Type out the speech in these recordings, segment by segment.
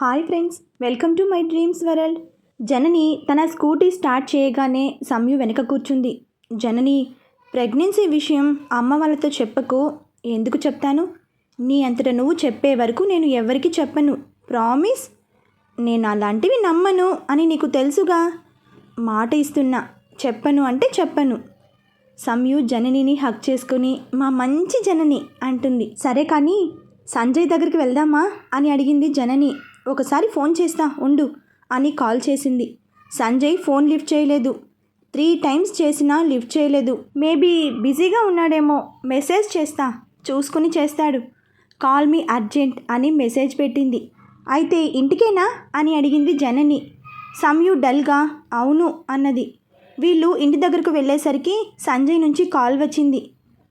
Hi friends welcome to my dreams world. Janani తన scooty start చేయగానే సమ్యు వెనక కూర్చుంది. జనని ప్రెగ్నెన్సీ విషయం అమ్మ వాళ్ళతో చెప్పకు ఎందుకు చెప్తాను? నీ అంతట నువ్వు చెప్పే వరకు నేను ఎవరికి చెప్పను. ప్రామిస్ నేను అలాంటివి నమ్మను అని నీకు తెలుసుగా? మాట ఇస్తున్నా చెప్పను అంటే చెప్పను. సమ్యు జననిని హక్ చేసుకుని మా మంచి జనని అంటుంది. సరే కానీ సంజయ్ దగ్గరికి వెళ్దామా? అని అడిగింది జనని. ఒకసారి ఫోన్ చేస్తా ఉండు అని కాల్ చేసింది. సంజయ్ ఫోన్ లిఫ్ట్ చేయలేదు. త్రీ టైమ్స్ చేసినా లిఫ్ట్ చేయలేదు. మేబీ బిజీగా ఉన్నాడేమో మెసేజ్ చేస్తా చూసుకుని చేస్తాడు. కాల్ మీ అర్జెంట్ అని మెసేజ్ పెట్టింది. అయితే ఇంటికేనా అని అడిగింది జనని. సమ్యు డల్గా? అవును అన్నది. వీళ్ళు ఇంటి దగ్గరకు వెళ్ళేసరికి సంజయ్ నుంచి కాల్ వచ్చింది.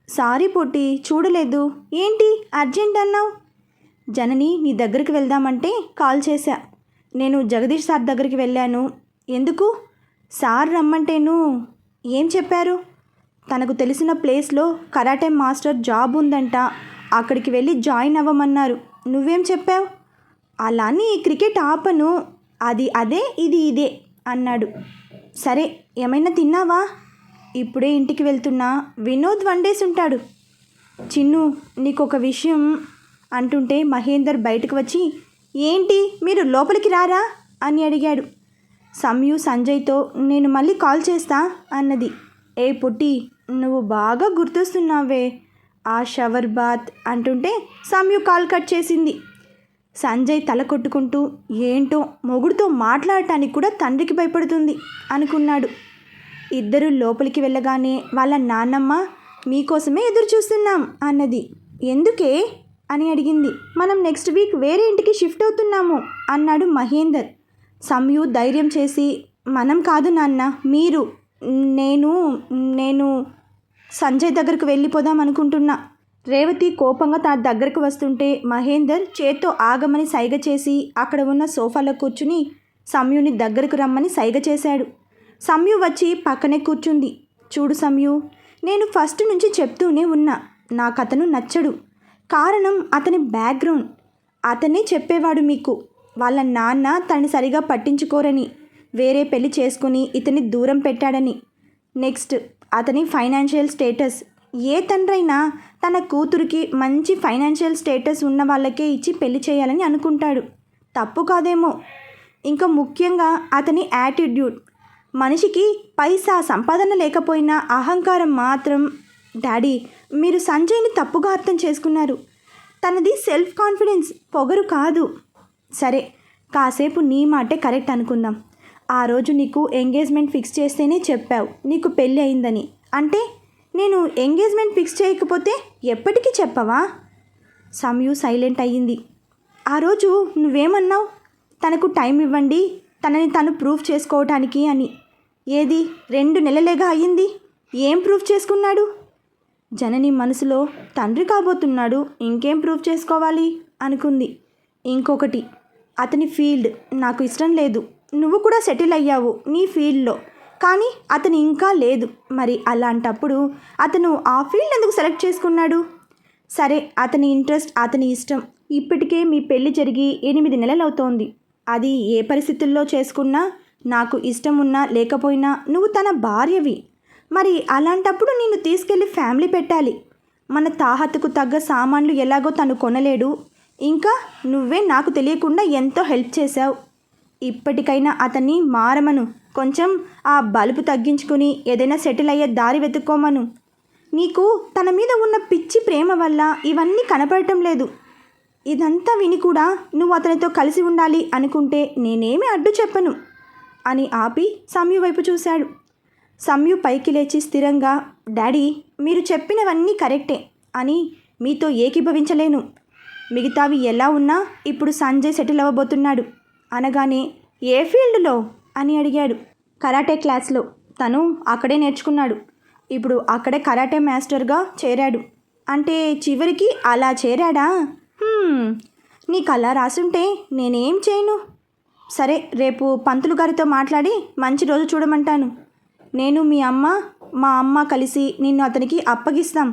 సారీ పొట్టి చూడలేదు. ఏంటి అర్జెంట్ అన్నావు? జనని నీ దగ్గరికి వెళ్దామంటే కాల్ చేశా. నేను జగదీష్ సార్ దగ్గరికి వెళ్ళాను. ఎందుకు? సార్ రమ్మంటేను ఏం చెప్పారు? తనకు తెలిసిన ప్లేస్లో కరాటే మాస్టర్ జాబ్ ఉందంట. అక్కడికి వెళ్ళి జాయిన్ అవ్వమన్నారు. నువ్వేం చెప్పావు? అలాని క్రికెట్ ఆపను. అది అదే ఇది ఇదే అన్నాడు. సరే ఏమైనా తిన్నావా? ఇప్పుడే ఇంటికి వెళ్తున్నా. వినోద్ వండేసి ఉంటాడు. చిన్ను నీకు ఒక విషయం అంటుంటే మహేందర్ బయటకు వచ్చి ఏంటి మీరు లోపలికి రారా? అని అడిగాడు. సమ్యు సంజయ్తో నేను మళ్ళీ కాల్ చేస్తా అన్నది. ఏ పుట్టి నువ్వు బాగా గుర్తొస్తున్నావే ఆ షవర్ బాత్ అంటుంటే సమ్యు కాల్ కట్ చేసింది. సంజయ్ తల కొట్టుకుంటూ ఏంటో మొగుడుతో మాట్లాడటానికి కూడా తండ్రికి భయపడుతుంది అనుకున్నాడు. ఇద్దరు లోపలికి వెళ్ళగానే వాళ్ళ నాన్నమ్మ మీకోసమే ఎదురు చూస్తున్నాం అన్నది. ఎందుకే? అని అడిగింది. మనం నెక్స్ట్ వీక్ వేరే ఇంటికి షిఫ్ట్ అవుతున్నాము అన్నాడు మహేందర్. సమ్యు ధైర్యం చేసి మనం కాదు నాన్న మీరు నేను నేను సంజయ్ దగ్గరకు వెళ్ళిపోదాం అనుకుంటున్నా. రేవతి కోపంగా తన దగ్గరకు వస్తుంటే మహేందర్ చేత్తో ఆగమని సైగ చేసి అక్కడ ఉన్న సోఫాలో కూర్చుని సమ్యుని దగ్గరకు రమ్మని సైగ చేశాడు. సమ్యు వచ్చి పక్కనే కూర్చుంది. చూడు సమ్యు నేను ఫస్ట్ నుంచి చెప్తూనే ఉన్నా నాకు అతను నచ్చడు. కారణం అతని బ్యాక్గ్రౌండ్. అతనే చెప్పేవాడు మీకు. వాళ్ళ నాన్న తనని సరిగా పట్టించుకోరని వేరే పెళ్ళి చేసుకుని ఇతని దూరం పెట్టాడని. నెక్స్ట్ అతని ఫైనాన్షియల్ స్టేటస్. ఏ తండ్రైనా తన కూతురికి మంచి ఫైనాన్షియల్ స్టేటస్ ఉన్న వాళ్ళకే ఇచ్చి పెళ్ళి చేయాలని అనుకుంటాడు. తప్పు కాదేమో. ఇంకా ముఖ్యంగా అతని యాటిట్యూడ్. మనిషికి పైసా సంపాదన లేకపోయినా అహంకారం మాత్రం డాడీ మీరు సంజయ్ని తప్పుగా అర్థం చేసుకున్నారు. తనది సెల్ఫ్ కాన్ఫిడెన్స్ పొగరు కాదు. సరే కాసేపు నీ మాటే కరెక్ట్ అనుకుందాం. ఆ రోజు నీకు ఎంగేజ్మెంట్ ఫిక్స్ చేస్తేనే చెప్పావు నీకు పెళ్ళి అయిందని. అంటే నేను ఎంగేజ్మెంట్ ఫిక్స్ చేయకపోతే ఎప్పటికీ చెప్పవా? సమయు సైలెంట్ అయ్యింది. ఆ రోజు నువ్వేమన్నావు? తనకు టైం ఇవ్వండి తనని తను ప్రూఫ్ చేసుకోవటానికి అని. ఏది రెండు నెలలేగా అయ్యింది? ఏం ప్రూఫ్ చేసుకున్నాడు? జనని మనసులో తండ్రి కాబోతున్నాడు ఇంకేం ప్రూఫ్ చేసుకోవాలి? అనుకుంది. ఇంకొకటి అతని ఫీల్డ్ నాకు ఇష్టం లేదు. నువ్వు కూడా సెటిల్ అయ్యావు నీ ఫీల్డ్లో. కానీ అతను ఇంకా లేదు. మరి అలాంటప్పుడు అతను ఆ ఫీల్డ్ ఎందుకు సెలెక్ట్ చేసుకున్నాడు? సరే అతని ఇంట్రెస్ట్ అతని ఇష్టం ఇప్పటికే మీ పెళ్ళి జరిగి ఎనిమిది నెలలు అవుతోంది అది ఏ పరిస్థితుల్లో చేసుకున్నా నాకు ఇష్టం ఉన్నా లేకపోయినా నువ్వు తన భార్యవి. మరి అలాంటప్పుడు నిన్ను తీసుకెళ్ళి ఫ్యామిలీ పెట్టాలి. మన తాహతకు తగ్గ సామాన్లు ఎలాగో తను కొనలేడు. ఇంకా నువ్వే నాకు తెలియకుండా ఎంతో హెల్ప్ చేశావు. ఇప్పటికైనా అతన్ని మారమను. కొంచెం ఆ బలుపు తగ్గించుకుని ఏదైనా సెటిల్ అయ్యే దారి వెతుక్కోమను. నీకు తన మీద ఉన్న పిచ్చి ప్రేమ వల్ల ఇవన్నీ కనపడటం లేదు. ఇదంతా విని కూడా నువ్వు అతనితో కలిసి ఉండాలి అనుకుంటే నేనేమి అడ్డు చెప్పను అని ఆపి సమ్యు వైపు చూశాడు. సమ్యు పైకి లేచి స్థిరంగా డాడీ మీరు చెప్పినవన్నీ కరెక్టే అని మీతో ఏకీభవించలేను. మిగతావి ఎలా ఉన్నా ఇప్పుడు సంజయ్ సెటిల్ అవ్వబోతున్నాడు. అనగానే ఏ ఫీల్డ్లో? అని అడిగాడు. కరాటే క్లాస్లో. తను అక్కడే నేర్చుకున్నాడు. ఇప్పుడు అక్కడే కరాటే మాస్టర్గా చేరాడు. అంటే చివరికి అలా చేరాడా? నీకు అలా రాసుంటే నేనేం చేయను. సరే రేపు పంతులు గారితో మాట్లాడి మంచి రోజు చూడమంటాను. నేను మీ అమ్మ మా అమ్మ కలిసి నిన్ను అతనికి అప్పగిస్తాం.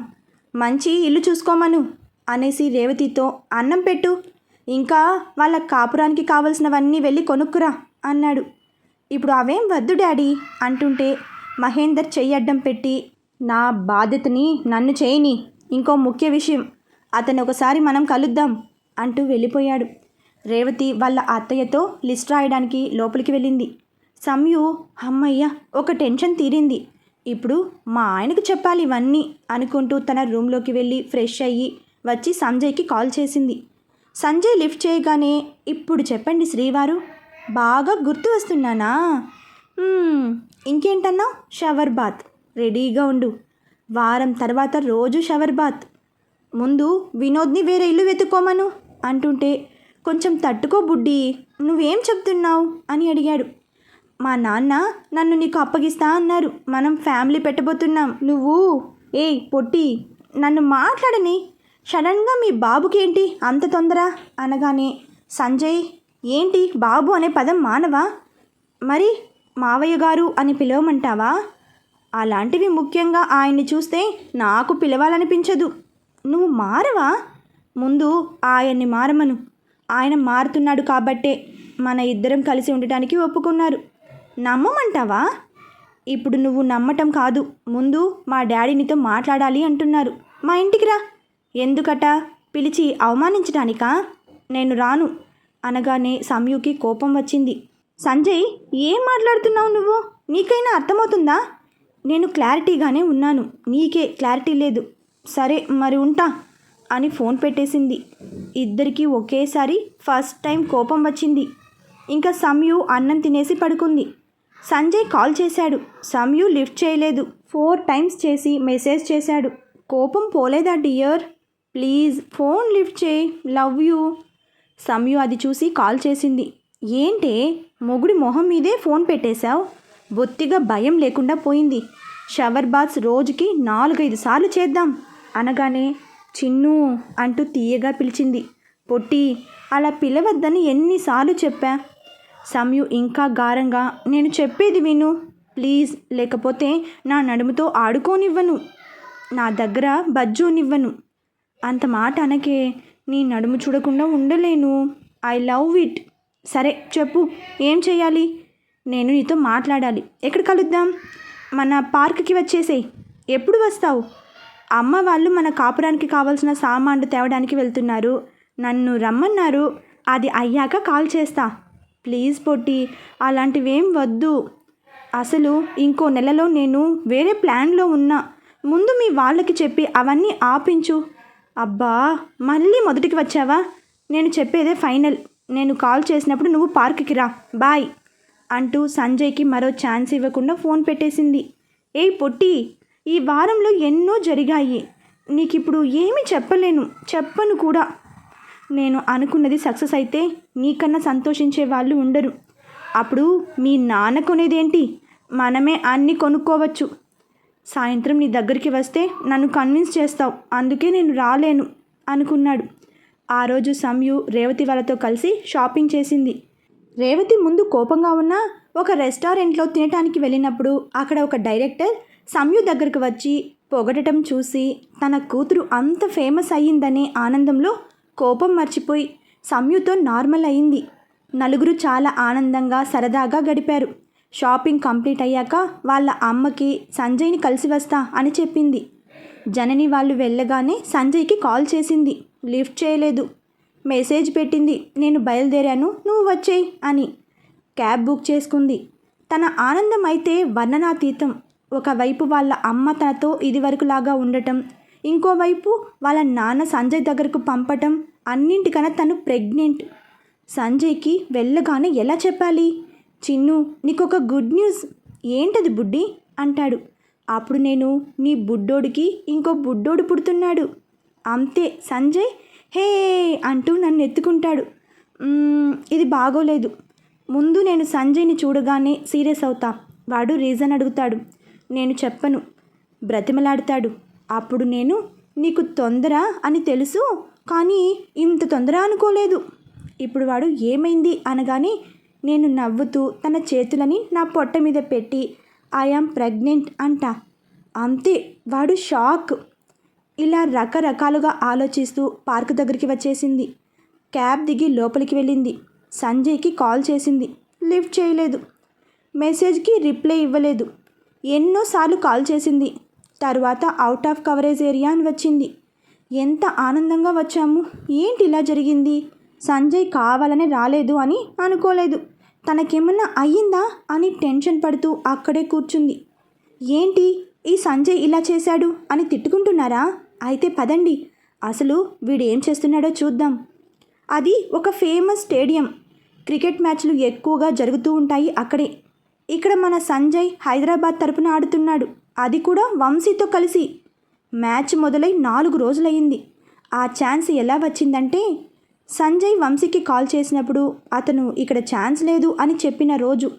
మంచి ఇల్లు చూసుకోమను అనేసి రేవతితో అన్నం పెట్టు. ఇంకా వాళ్ళ కాపురానికి కావలసినవన్నీ వెళ్ళి కొనుక్కురా అన్నాడు. ఇప్పుడు అవేం వద్దు డాడీ అంటుంటే మహేందర్ చెయ్యడ్డం పెట్టి నా బాధ్యతని నన్ను చేయని ఇంకో ముఖ్య విషయం అతను ఒకసారి మనం కలుద్దాం అంటూ వెళ్ళిపోయాడు. రేవతి వాళ్ళ అత్తయ్యతో లిస్ట్ రాయడానికి లోపలికి వెళ్ళింది. సంయు అమ్మయ్య ఒక టెన్షన్ తీరింది. ఇప్పుడు మా ఆయనకు చెప్పాలి ఇవన్నీ అనుకుంటూ తన రూమ్లోకి వెళ్ళి ఫ్రెష్ అయ్యి వచ్చి సంజయ్కి కాల్ చేసింది. సంజయ్ లిఫ్ట్ చేయగానే ఇప్పుడు చెప్పండి శ్రీవారు బాగా గుర్తు వస్తున్నానా? ఇంకేంటన్నావు ఇంకేంటన్నా? షవర్ బాత్ రెడీగా ఉండు. వారం తర్వాత రోజు షవర్ బాత్. ముందు వినోద్ని వేరే ఇల్లు వెతుక్కోమను అంటుంటే కొంచెం తట్టుకో బుడ్డి నువ్వేం చెప్తున్నావు? అని అడిగాడు. మా నాన్న నన్ను నీకు అప్పగిస్తా అన్నారు. మనం ఫ్యామిలీ పెట్టబోతున్నాం. నువ్వు? ఏ పొట్టి నన్ను మాట్లాడని. సడన్గా మీ బాబుకి ఏంటి అంత తొందర? అనగానే సంజయ్ ఏంటి బాబు అనే పదం మానవా? మరి మావయ్య గారు అని పిలవమంటావా? అలాంటివి ముఖ్యంగా ఆయన్ని చూస్తే నాకు పిలవాలనిపించదు. నువ్వు మారవా? ముందు ఆయన్ని మారమను. ఆయన మారుతున్నాడు కాబట్టే మన ఇద్దరం కలిసి ఉండటానికి ఒప్పుకున్నారు. నమ్మమంటావా? ఇప్పుడు నువ్వు నమ్మటం కాదు. ముందు మా డాడీనితో మాట్లాడాలి అంటున్నారు. మా ఇంటికి రా. ఎందుకట? పిలిచి అవమానించడానికా నేను రాను. అనగానే సంయుకి కోపం వచ్చింది. సంజయ్ ఏం మాట్లాడుతున్నావు నువ్వు? నీకైనా అర్థమవుతుందా? నేను క్లారిటీగానే ఉన్నాను. నీకే క్లారిటీ లేదు. సరే మరి ఉంటా అని ఫోన్ పెట్టేసింది. ఇద్దరికీ ఒకేసారి ఫస్ట్ టైం కోపం వచ్చింది. ఇంకా సంయు అన్నం తినేసి పడుకుంది. సంజయ్ కాల్ చేశాడు. సంయు లిఫ్ట్ చేయలేదు. ఫోర్ టైమ్స్ చేసి మెసేజ్ చేశాడు. కోపం పోలేదా డియర్? ప్లీజ్ ఫోన్ లిఫ్ట్ చేయి. Love you. సంయు అది చూసి కాల్ చేసింది. ఏంటే? మొగుడి మొహం మీదే ఫోన్ పెట్టేశావు? బొత్తిగా భయం లేకుండా పోయింది. షవర్ బాత్స్ రోజుకి నాలుగైదు సార్లు చేద్దాం అనగానే చిన్ను అంటూ తీయగా పిలిచింది. పొట్టి అలా పిలవద్దని ఎన్నిసార్లు చెప్పా? సమయు ఇంకా గారంగా నేను చెప్పేది విను. ప్లీజ్ లేకపోతే నా నడుముతో ఆడుకోనివ్వను. నా దగ్గర బజ్జోనివ్వను. అంత మాట అనకే నీ నడుము చూడకుండా ఉండలేను. I love it. సరే చెప్పు. ఏం చేయాలి? నేను నీతో మాట్లాడాలి. ఎక్కడ కలుద్దాం? మన పార్క్కి వచ్చేసేయ్. ఎప్పుడు వస్తావు? అమ్మ వాళ్ళు మన కాపురానికి కావాల్సిన సామాన్లు తేవడానికి వెళ్తున్నారు. నన్ను రమ్మన్నారు. అది అయ్యాక కాల్ చేస్తా. ప్లీజ్ పొట్టి అలాంటివేం వద్దు. అసలు ఇంకో నెలలో నేను వేరే ప్లాన్లో ఉన్నా. ముందు మీ వాళ్ళకి చెప్పి అవన్నీ ఆపించు. అబ్బా మళ్ళీ మొదటికి వచ్చావా? నేను చెప్పేదే ఫైనల్. నేను కాల్ చేసినప్పుడు నువ్వు పార్క్కి రా. బాయ్ అంటూ సంజయ్కి మరో ఛాన్స్ ఇవ్వకుండా ఫోన్ పెట్టేసింది. ఏయ్ పొట్టి ఈ వారంలో ఎన్నో జరిగాయి. నీకిప్పుడు ఏమీ చెప్పలేను. చెప్పను కూడా. నేను అనుకున్నది సక్సెస్ అయితే నీకన్నా సంతోషించే వాళ్ళు ఉండరు. అప్పుడు మీ నాన్న కొనేదేంటి? మనమే అన్నీ కొనుక్కోవచ్చు. సాయంత్రం నీ దగ్గరికి వస్తే నన్ను కన్విన్స్ చేస్తావు. అందుకే నేను రాలేను అనుకున్నాడు. ఆ రోజు సంయు రేవతి వాళ్ళతో కలిసి షాపింగ్ చేసింది. రేవతి ముందు కోపంగా ఉన్న ఒక రెస్టారెంట్లో తినటానికి వెళ్ళినప్పుడు అక్కడ ఒక డైరెక్టర్ సంయు దగ్గరకు వచ్చి పొగడటం చూసి తన కూతురు అంత ఫేమస్ అయ్యిందనే ఆనందంలో కోపం మర్చిపోయి సంయుతో నార్మల్ అయింది. నలుగురు చాలా ఆనందంగా సరదాగా గడిపారు. షాపింగ్ కంప్లీట్ అయ్యాక వాళ్ళ అమ్మకి సంజయ్ని కలిసి వస్తా అని చెప్పింది. జనని వాళ్ళు వెళ్ళగానే సంజయ్కి కాల్ చేసింది. లిఫ్ట్ చేయలేదు. మెసేజ్ పెట్టింది నేను బయలుదేరాను నువ్వు వచ్చేయ్ అని. క్యాబ్ బుక్ చేసుకుంది. తన ఆనందం అయితే వర్ణనాతీతం. ఒకవైపు వాళ్ళ అమ్మ తనతో ఇదివరకులాగా ఉండటం ఇంకోవైపు వాళ్ళ నాన్న సంజయ్ దగ్గరకు పంపటం అన్నింటికన్నా తను ప్రెగ్నెంట్. సంజయ్కి వెళ్ళగానే ఎలా చెప్పాలి? చిన్ను నీకొక గుడ్ న్యూస్. ఏంటది బుడ్డి? అంటాడు. అప్పుడు నేను నీ బుడ్డోడికి ఇంకో బుడ్డోడు పుడుతున్నాడు. అంతే సంజయ్? హే! అంటూ నన్ను ఎత్తుకుంటాడు. ఇది బాగోలేదు. ముందు నేను సంజయ్ని చూడగానే సీరియస్ అవుతా. వాడు రీజన్ అడుగుతాడు. నేను చెప్పను. బ్రతిమలాడతాడు. అప్పుడు నేను నీకు తొందర అని తెలుసు కానీ ఇంత తొందర అనుకోలేదు. ఇప్పుడు వాడు ఏమైంది అనగానే నేను నవ్వుతూ తన చేతులని నా పొట్ట మీద పెట్టి ఐఆమ్ ప్రెగ్నెంట్ అంట. అంతే వాడు షాక్. ఇలా రకరకాలుగా ఆలోచిస్తూ పార్క్ దగ్గరికి వచ్చేసింది. క్యాబ్ దిగి లోపలికి వెళ్ళింది. సంజయ్కి కాల్ చేసింది. లిఫ్ట్ చేయలేదు. మెసేజ్కి రిప్లై ఇవ్వలేదు. ఎన్నోసార్లు కాల్ చేసింది. తర్వాత అవుట్ ఆఫ్ కవరేజ్ ఏరియా అని వచ్చింది. ఎంత ఆనందంగా వచ్చాము. ఏంటి ఇలా జరిగింది? సంజయ్ కావాలనే రాలేదు అని అనుకోలేదు. తనకేమన్నా అయ్యిందా అని టెన్షన్ పడుతూ అక్కడే కూర్చుంది. ఏంటి? ఈ సంజయ్ ఇలా చేశాడు అని తిట్టుకుంటున్నారా? అయితే పదండి. అసలు వీడు ఏం చేస్తున్నాడో చూద్దాం. అది ఒక ఫేమస్ స్టేడియం క్రికెట్ మ్యాచ్లు ఎక్కువగా జరుగుతూ ఉంటాయి అక్కడే. ఇక్కడ మన సంజయ్ హైదరాబాద్ తరపున ఆడుతున్నాడు. అది కూడా వంశీతో కలిసి. మ్యాచ్ మొదలై నాలుగు రోజులయ్యింది. ఆ ఛాన్స్ ఎలా వచ్చిందంటే సంజయ్ వంశీకి కాల్ చేసినప్పుడు అతను ఇక్కడ ఛాన్స్ లేదు అని చెప్పిన రోజు.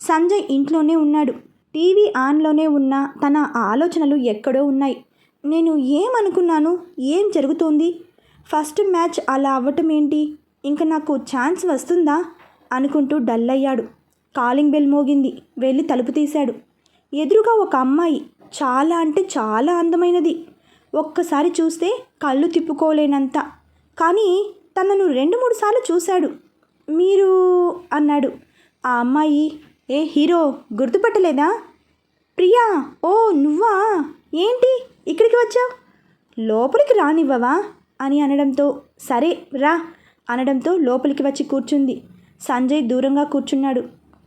సంజయ్ ఇంట్లోనే ఉన్నాడు. టీవీ ఆన్లోనే ఉన్న తన ఆలోచనలు ఎక్కడో ఉన్నాయి. నేను ఏమనుకున్నాను? ఏం జరుగుతోంది? ఫస్ట్ మ్యాచ్ అలా అవ్వటం ఏంటి? ఇంకా నాకు ఛాన్స్ వస్తుందా? అనుకుంటూ డల్ అయ్యాడు కాలింగ్ బెల్ మోగింది. వెళ్ళి తలుపు తీశాడు. ఎదురుగా ఒక అమ్మాయి చాలా అంటే చాలా అందమైనది. ఒక్కసారి చూస్తే కళ్ళు తిప్పుకోలేనంత. కానీ తనను రెండు మూడు సార్లు చూశాడు. మీరు అన్నాడు. ఆ అమ్మాయి ఏ హీరో గుర్తుపట్టలేదా? ప్రియా ఓ నువ్వా? ఏంటి? ఇక్కడికి వచ్చావు? లోపలికి రానివ్వవా? అని అనడంతో సరే రా. అనడంతో లోపలికి వచ్చి కూర్చుంది. సంజయ్ దూరంగా కూర్చున్నాడు.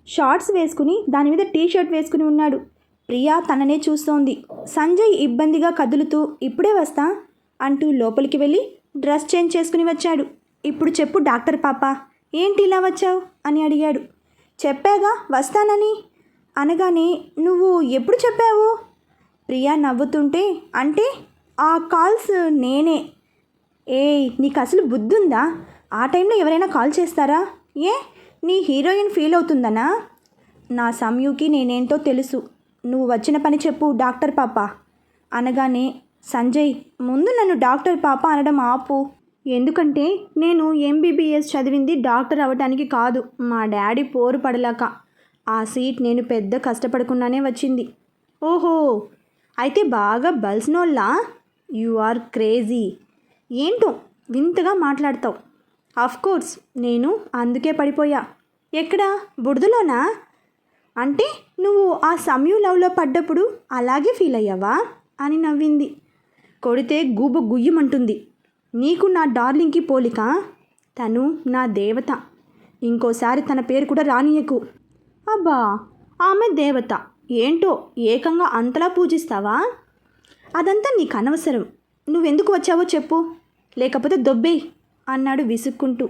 షార్ట్స్ వేసుకుని దాని మీద టీ షర్ట్ వేసుకుని ఉన్నాడు. ప్రియా తననే చూస్తోంది. సంజయ్ ఇబ్బందిగా కదులుతూ ఇప్పుడే వస్తా అంటూ లోపలికి వెళ్ళి డ్రెస్ చేంజ్ చేసుకుని వచ్చాడు. ఇప్పుడు చెప్పు డాక్టర్ పాప ఏంటి ఇలా వచ్చావు? అని అడిగాడు. చెప్పాగా వస్తానని. అనగానే నువ్వు ఎప్పుడు చెప్పావు? ప్రియా నవ్వుతుంటే అంటే ఆ కాల్స్ నేనే. ఏయ్ నీకు అసలు బుద్ధుందా? ఆ టైంలో ఎవరైనా కాల్ చేస్తారా? ఏ నీ హీరోయిన్ ఫీల్ అవుతుందనా? నా సమయుకి నేనేంటో తెలుసు. నువ్వు వచ్చిన పని చెప్పు డాక్టర్ పాప. అనగానే సంజయ్ ముందు నన్ను డాక్టర్ పాప అనడం ఆపు. ఎందుకంటే నేను ఎంబీబీఎస్ చదివింది డాక్టర్ అవ్వటానికి కాదు. మా డాడీ పోరు పడలేక. ఆ సీట్ నేను పెద్ద కష్టపడకుండానే వచ్చింది. ఓహో! అయితే బాగా బల్సినోళ్ళా? You are crazy. ఏంటో వింతగా మాట్లాడతావు. కోర్స్ నేను అందుకే పడిపోయా. ఎక్కడ? బుడిదలోనా? అంటే నువ్వు ఆ సమయు లవ్లో పడ్డప్పుడు అలాగే ఫీల్ అయ్యావా? అని నవ్వింది. కొడితే గూబ గుయ్యమంటుంది. నీకు నా డార్లింగ్కి పోలిక? తను నా దేవత. ఇంకోసారి తన పేరు కూడా రానియకు. అబ్బా ఆమె దేవత. ఏంటో ఏకంగా అంతలా పూజిస్తావా? అదంతా నీకు అనవసరం. నువ్వెందుకు వచ్చావో చెప్పు. లేకపోతే దొబ్బేయ్ అన్నాడు విసుక్కుంటూ.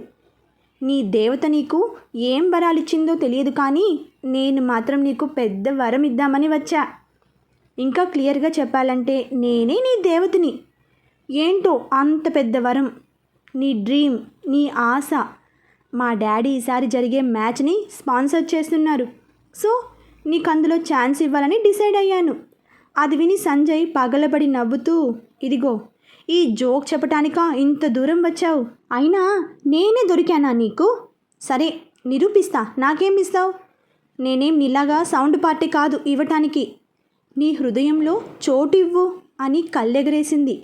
నీ దేవత నీకు ఏం వరాలిచ్చిందో తెలియదు కానీ నేను మాత్రం నీకు పెద్ద వరం ఇద్దామని వచ్చా. ఇంకా క్లియర్గా చెప్పాలంటే నేనే నీ దేవతని. ఏంటో అంత పెద్ద వరం. నీ డ్రీమ్ నీ ఆశ. మా డాడీ ఈసారి జరిగే మ్యాచ్ని స్పాన్సర్ చేస్తున్నారు. సో నీకు అందులో ఛాన్స్ ఇవ్వాలని డిసైడ్ అయ్యాను. అది విని సంజయ్ పగలబడి నవ్వుతూ ఇదిగో ఈ జోక్ చెప్పటానికా ఇంత దూరం వచ్చావు? అయినా నేనే దొరికానా నీకు? సరే నిరూపిస్తా. నాకేం ఇస్తావు? నేనేం నీలాగా సౌండ్ పార్టీ కాదు ఇవ్వటానికి. నీ హృదయంలో చోటు ఇవ్వు అని కళ్ళెగరేసింది.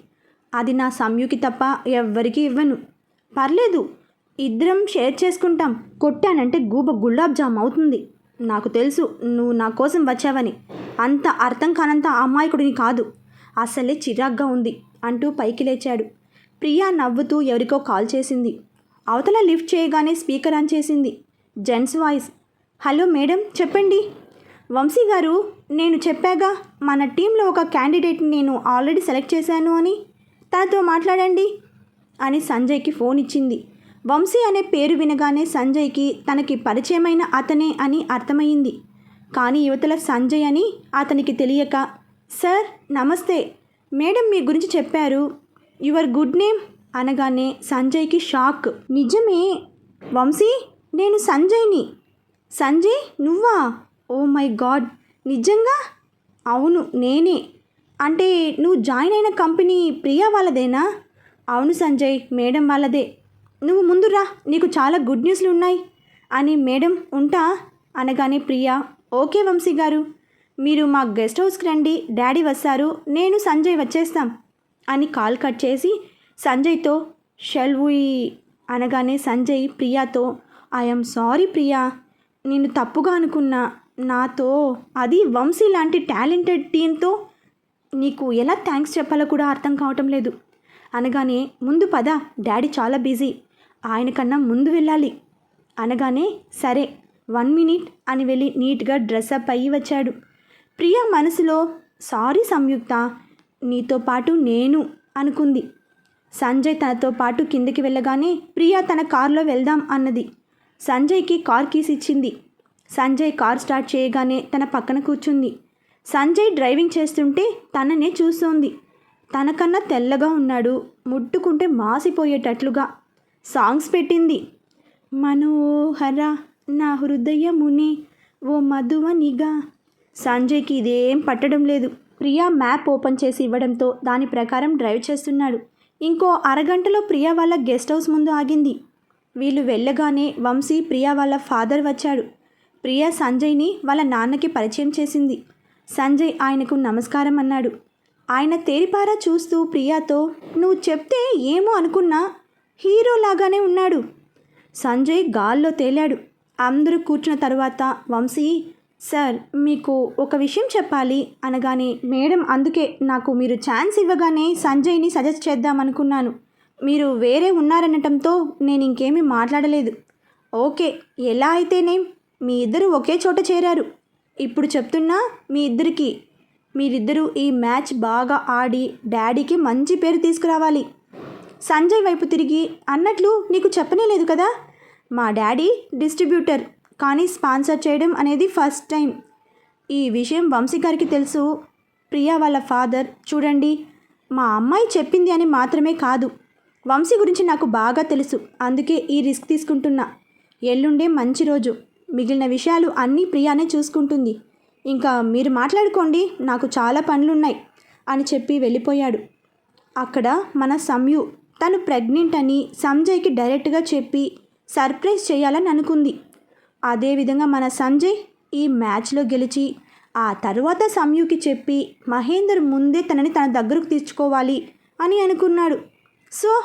అది నా సంయుకి తప్ప ఎవ్వరికీ ఇవ్వను. పర్లేదు ఇద్దరం షేర్ చేసుకుంటాం. కొట్టానంటే గూబ గులాబ్ జామ్ అవుతుంది. నాకు తెలుసు నువ్వు నా కోసం వచ్చావని. అంత అర్థం కానంత అమాయకుడిని కాదు. అసలే చిరాగ్గా ఉంది అంటూ పైకి లేచాడు. ప్రియా నవ్వుతూ ఎవరికో కాల్ చేసింది. అవతల లిఫ్ట్ చేయగానే స్పీకర్ ఆన్ చేసింది. జెంట్స్ వాయిస్ హలో మేడం చెప్పండి. వంశీ గారు నేను చెప్పాగా మన టీంలో ఒక క్యాండిడేట్ని నేను ఆల్రెడీ సెలెక్ట్ చేశాను అని. తనతో మాట్లాడండి అని సంజయ్కి ఫోన్ ఇచ్చింది. వంశీ అనే పేరు వినగానే సంజయ్కి తనకి పరిచయమైన అతనే అని అర్థమైంది కానీ యువతల సంజయ్ అని అతనికి తెలియక సార్ నమస్తే. మేడం మీ గురించి చెప్పారు. యువర్ గుడ్ నేమ్ అనగానే సంజయ్కి షాక్. నిజమే వంశీ నేను సంజయ్ని. సంజయ్ నువ్వా? ఓ మై గాడ్ నిజంగా? అవును నేనే. అంటే నువ్వు జాయిన్ అయిన కంపెనీ ప్రియా వాళ్ళదేనా? అవును సంజయ్ మేడం వాళ్ళదే. నువ్వు ముందు రా నీకు చాలా గుడ్ న్యూస్లు ఉన్నాయి. అని మేడం ఉంటా? అనగానే ప్రియా ఓకే వంశీ గారు. మీరు మా గెస్ట్ హౌస్కి రండి డాడీ వస్తారు నేను సంజయ్ వచ్చేస్తాం. అని కాల్ కట్ చేసి సంజయ్తో షెల్ అనగానే సంజయ్ ప్రియాతో ఐఎమ్ సారీ ప్రియా నేను తప్పుగా అనుకున్నా. నాతో అది వంశీ లాంటి టాలెంటెడ్ టీంతో నీకు ఎలా థ్యాంక్స్ చెప్పాలో కూడా అర్థం కావటం లేదు. అనగానే ముందు పద డాడీ చాలా బిజీ. ఆయన కన్నా ముందు వెళ్ళాలి. అనగానే సరే వన్ మినిట్ అని వెళ్ళి నీట్గా డ్రెస్అప్ అయ్యి వచ్చాడు. ప్రియా మనసులో సారీ సంయుక్త నీతో పాటు నేను అనుకుంది. సంజయ్ తనతో పాటు కిందకి వెళ్ళగానే ప్రియా తన కారులో వెళ్దాం అన్నది. సంజయ్కి కార్ కీస్ ఇచ్చింది. సంజయ్ కార్ స్టార్ట్ చేయగానే తన పక్కన కూర్చుంది. సంజయ్ డ్రైవింగ్ చేస్తుంటే తననే చూస్తోంది. తనకన్నా తెల్లగా ఉన్నాడు ముట్టుకుంటే మాసిపోయేటట్లుగా సాంగ్స్ పెట్టింది. మనోహర నా హృదయముని ఓ మధువనిగా. సంజయ్కి ఇదేం పట్టడం లేదు. ప్రియా మ్యాప్ ఓపెన్ చేసి ఇవ్వడంతో దాని ప్రకారం డ్రైవ్ చేస్తున్నాడు. ఇంకో అరగంటలో ప్రియా వాళ్ళ గెస్ట్ హౌస్ ముందు ఆగింది. వీళ్ళు వెళ్ళగానే వంశీ ప్రియా వాళ్ళ ఫాదర్ వచ్చాడు. ప్రియా సంజయ్ని వాళ్ళ నాన్నకి పరిచయం చేసింది. సంజయ్ ఆయనకు నమస్కారం అన్నాడు. ఆయన తేరిపారా చూస్తూ ప్రియాతో నువ్వు చెప్తే ఏమో అనుకున్నా హీరో లాగానే ఉన్నాడు. సంజయ్ గాల్లో తేలాడు. అందరూ కూర్చున్న తర్వాత వంశీ సార్ మీకు ఒక విషయం చెప్పాలి అనగానే మేడం అందుకే నాకు మీరు ఛాన్స్ ఇవ్వగానే సంజయ్ని సజెస్ట్ చేద్దామనుకున్నాను మీరు వేరే ఉన్నారనటంతో నేను ఇంకేమీ మాట్లాడలేదు. ఓకే ఎలా అయితేనేం మీ ఇద్దరు ఒకే చోట చేరారు. ఇప్పుడు చెప్తున్నా మీ ఇద్దరికి. మీరిద్దరూ ఈ మ్యాచ్ బాగా ఆడి డాడీకి మంచి పేరు తీసుకురావాలి. సంజయ్ వైపు తిరిగి అన్నట్లు నీకు చెప్పనే లేదు కదా? మా డాడీ డిస్ట్రిబ్యూటర్. కానీ స్పాన్సర్ చేయడం అనేది ఫస్ట్ టైం. ఈ విషయం వంశీ గారికి తెలుసు. ప్రియా వాళ్ళ ఫాదర్ చూడండి మా అమ్మాయి చెప్పింది అని మాత్రమే కాదు. వంశీ గురించి నాకు బాగా తెలుసు. అందుకే ఈ రిస్క్ తీసుకుంటున్నా. ఎల్లుండే మంచి రోజు. మిగిలిన విషయాలు అన్నీ ప్రియానే చూసుకుంటుంది. ఇంకా మీరు మాట్లాడుకోండి నాకు చాలా పనులున్నాయి అని చెప్పి వెళ్ళిపోయాడు. అక్కడ మన సంయు తను ప్రెగ్నెంట్ అని సంజయ్కి డైరెక్ట్గా చెప్పి సర్ప్రైజ్ చేయాలని అనుకుంది. అదేవిధంగా మన సంజయ్ ఈ మ్యాచ్లో గెలిచి ఆ తర్వాత సంయుకి చెప్పి మహేందర్ ముందే తనని తన దగ్గరకు తీర్చుకోవాలి అని అనుకున్నాడు. సో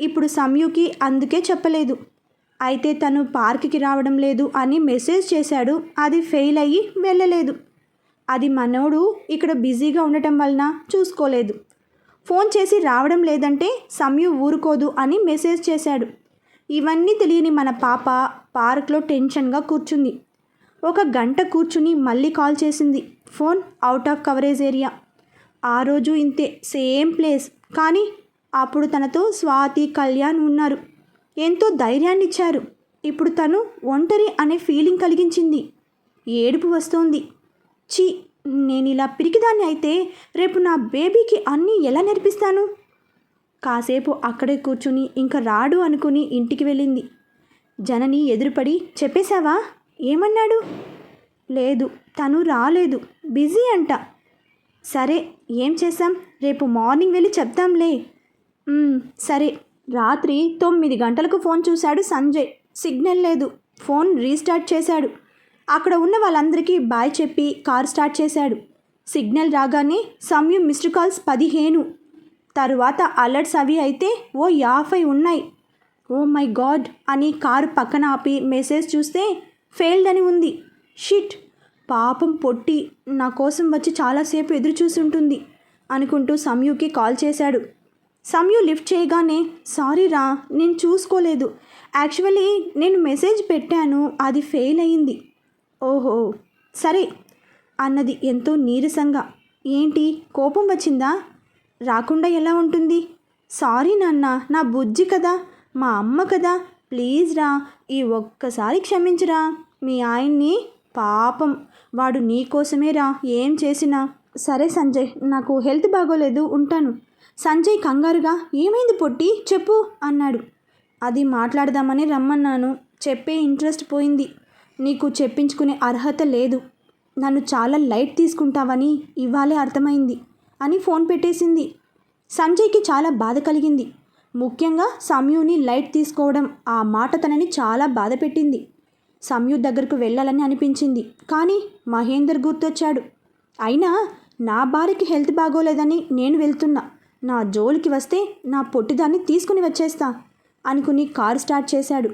ఇప్పుడు సంయుకి అందుకే చెప్పలేదు. అయితే తను పార్క్కి రావడం లేదు అని మెసేజ్ చేశాడు. అది ఫెయిల్ అయ్యి వెళ్ళలేదు. అది మనోడు ఇక్కడ బిజీగా ఉండటం వలన చూసుకోలేదు. ఫోన్ చేసి రావడం లేదంటే సంయు ఊరుకోదు అని మెసేజ్ చేశాడు. ఇవన్నీ తెలియని మన పాప పార్క్లో టెన్షన్గా కూర్చుంది. ఒక గంట కూర్చుని మళ్ళీ కాల్ చేసింది. Phone out of coverage area ఆ రోజు ఇంతే సేమ్ ప్లేస్ కానీ అప్పుడు తనతో స్వాతి కళ్యాణ్ ఉన్నారు. ఎంతో ధైర్యాన్ని ఇచ్చారు. ఇప్పుడు తను ఒంటరి అనే ఫీలింగ్ కలిగించింది. ఏడుపు వస్తోంది. ఛీ నేను ఇలా పిరికిదాన్ని అయితే రేపు నా బేబీకి అన్నీ ఎలా నేర్పిస్తాను? కాసేపు అక్కడే కూర్చుని ఇంకా రాడు అనుకుని ఇంటికి వెళ్ళింది. జనని ఎదురుపడి చెప్పేశావా? ఏమన్నాడు? లేదు తను రాలేదు. బిజీ అంట. సరే ఏం చేసాం రేపు మార్నింగ్ వెళ్ళి చెప్తాంలే. సరే. రాత్రి తొమ్మిది గంటలకు ఫోన్ చూశాడు సంజయ్. సిగ్నల్ లేదు. ఫోన్ రీస్టార్ట్ చేశాడు. అక్కడ ఉన్న వాళ్ళందరికీ బాయ్ చెప్పి కార్ స్టార్ట్ చేశాడు. సిగ్నల్ రాగానే సమయం మిస్డ్ కాల్స్ పదిహేను. తరువాత అలర్ట్స్ అవి అయితే ఓ యాభై ఉన్నాయి. Oh my god! అని కారు పక్కన ఆపి మెసేజ్ చూస్తే ఫెయిల్డ్ అని ఉంది. షిట్! పాపం పొట్టి నా కోసం వచ్చి చాలాసేపు ఎదురు చూసుంటుంది అనుకుంటూ సంయుకి కాల్ చేశాడు. సంయు లిఫ్ట్ చేయగానే సారీ రా నేను చూసుకోలేదు. యాక్చువల్లీ నేను మెసేజ్ పెట్టాను అది ఫెయిల్ అయింది. ఓహో! సరే అన్నది ఎంతో నీరసంగా. ఏంటి? కోపం వచ్చిందా? రాకుండా ఎలా ఉంటుంది? సారీ నాన్న నా బుజ్జి కదా మా అమ్మ కదా. ప్లీజ్ రా ఈ ఒక్కసారి క్షమించరా. మీ ఆయన్ని పాపం వాడు నీకోసమే రా ఏం చేసినా. సరే సంజయ్ నాకు హెల్త్ బాగోలేదు ఉంటాను. సంజయ్ కంగారుగా ఏమైంది పొట్టి? చెప్పు అన్నాడు. అది మాట్లాడదామని రమ్మన్నాను. చెప్పే ఇంట్రెస్ట్ పోయింది. నీకు చెప్పించుకునే అర్హత లేదు. నన్ను చాలా లైట్ తీసుకుంటావని ఇవాళే అర్థమైంది. అని ఫోన్ పెట్టేసింది. సంజయ్కి చాలా బాధ కలిగింది. ముఖ్యంగా సమయుని లైట్ తీసుకోవడం ఆ మాట తనని చాలా బాధ పెట్టింది. సమయు దగ్గరకు వెళ్ళాలని అనిపించింది కానీ మహేందర్ గుర్తొచ్చాడు. అయినా నా భార్యకి హెల్త్ బాగోలేదని నేను వెళ్తున్నా. నా జోలికి వస్తే నా పొట్టిదాన్ని తీసుకుని వచ్చేస్తా అనుకుని కారు స్టార్ట్ చేశాడు.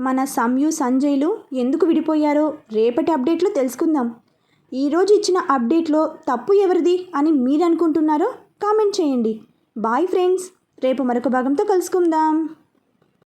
మన సంయు సంజయ్లు ఎందుకు విడిపోయారో రేపటి అప్డేట్లో తెలుసుకుందాం. ఈరోజు ఇచ్చిన అప్డేట్లో తప్పు ఎవరిది అని మీరు అనుకుంటున్నారో కామెంట్ చేయండి. బాయ్ ఫ్రెండ్స్ రేపు మరొక భాగంతో కలుసుకుందాం.